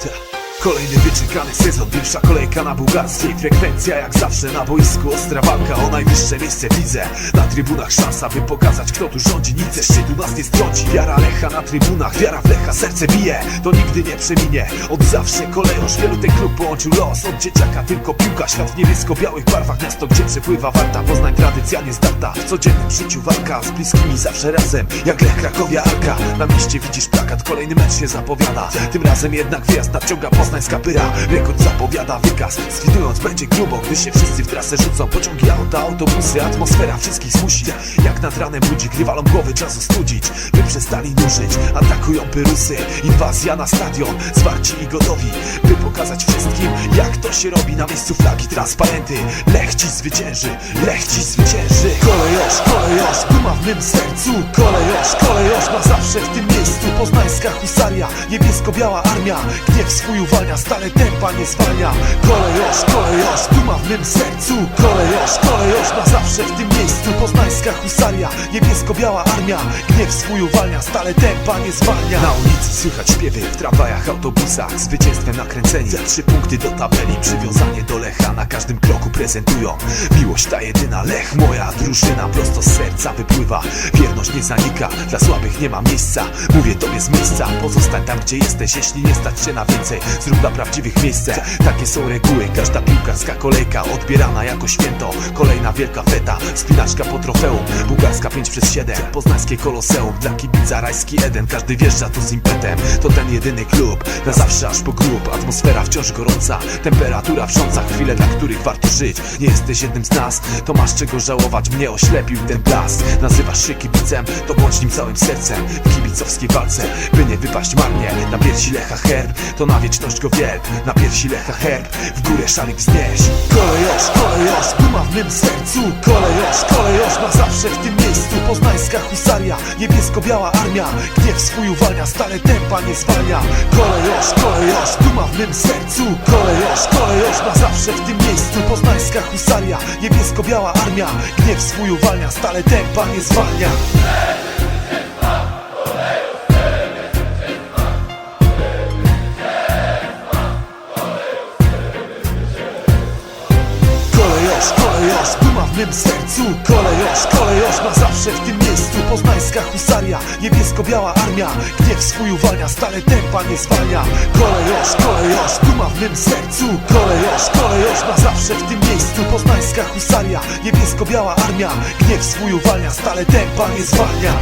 这 Kolejny wyczekany sezon, pierwsza kolejka na bułgarskiej Frekwencja jak zawsze na boisku, ostra walka o najwyższe miejsce widzę. Na trybunach szansa, by pokazać kto tu rządzi Nic ze szczytu nas nie strąci Wiara Lecha na trybunach, wiara w Lecha, serce bije To nigdy nie przeminie, od zawsze kolejosz Wielu ten klub połączył los, od dzieciaka tylko piłka Świat w niebiesko-białych barwach, miasto gdzie przepływa warta. Poznań tradycja nie zdarta, w codziennym życiu walka Z bliskimi zawsze razem, jak Lech Krakowia Arka. Na mieście widzisz plakat, kolejny mecz się zapowiada. Tym razem jednak wyjazd nadciąga poznańska pyra Rekord zapowiada wykaz, zwidując będzie grubo Gdy się wszyscy w trasę rzucą, pociągi, auta, autobusy Atmosfera wszystkich zmusi, jak nad ranem budzik Rywalom głowy czas ostudzić, by przestali nużyć Atakują pyrusy, inwazja na stadion Zwarci i gotowi, by pokazać wszystkim Jak to się robi na miejscu flagi transparenty. Lech ci zwycięży, Lech ci zwycięży. Kolejosz, kolejosz, duma w mym sercu. Kolejosz, kolejosz, na zawsze w tym miejscu Poznańska husaria, niebiesko-biała armia. Gniew swój uwalnia, stale tempa nie zwalnia. Kolejosz, kolejosz, duma w mym sercu. Kolejosz, kolejosz, na zawsze w tym miejscu. Poznańska husaria, niebiesko-biała armia. Gniew swój uwalnia, stale tempa nie zwalnia. Na ulicy słychać śpiewy, w tramwajach, autobusach. Zwycięstwem nakręceni, trzy punkty do tabeli. Przywiązanie do Lecha na każdym kroku prezentują. Miłość ta jedyna, Lech moja drużyna. Prosto z serca wypływa, wierność nie zanika Dla słabych nie ma miejsca, mówię tobie z miejsca. Pozostań tam gdzie jesteś, jeśli nie stać się na więcej. Zrób dla prawdziwych miejsce, takie są reguły Każda piłkarska kolejka odbierana jako święto. Kolejna wielka feta, spinaczka po trofeum. Bułgarska 5 przez 7, poznańskie koloseum. Dla kibica rajski Eden, każdy wjeżdża tu z impetem. To ten jedyny klub, na zawsze aż po grób. Atmosfera wciąż gorąca, temperatura wrząca Chwile, dla których warto żyć. Nie jesteś jednym z nas, to masz czego żałować. Mnie oślepił ten blask. Nazywasz się kibicem, to bądź nim całym sercem. W kibicowskiej walce, by nie wypaść marnie Na piersi Lecha herb, to na wieczność go wielb Na piersi Lecha herb, w górę szalik wznieś. Kolejosz, kolejosz, duma w mym sercu. Kolejosz, kolejosz, na zawsze w tym miejscu. Poznańska husaria, niebiesko-biała armia Gniew swój uwalnia, stale tempa nie zwalnia. Kolejosz, kolejosz, duma w mym sercu. Kolejosz, kolejosz, na zawsze w tym miejscu. Poznańska husaria, niebiesko-biała armia Gniew swój uwalnia, stale tempa nie zwalnia Kolejosz, kolejosz, duma w mym sercu. Kolejosz, kolejosz, na zawsze w tym miejscu. Poznańska husaria, niebiesko-biała armia. Gniew swój uwalnia, stale tempa nie zwalnia Kolejosz, kolejosz, duma w mym sercu. Kolejosz, kolejosz, na zawsze w tym miejscu. Poznańska husaria, niebiesko-biała armia. Gniew swój uwalnia, stale tempa nie zwalnia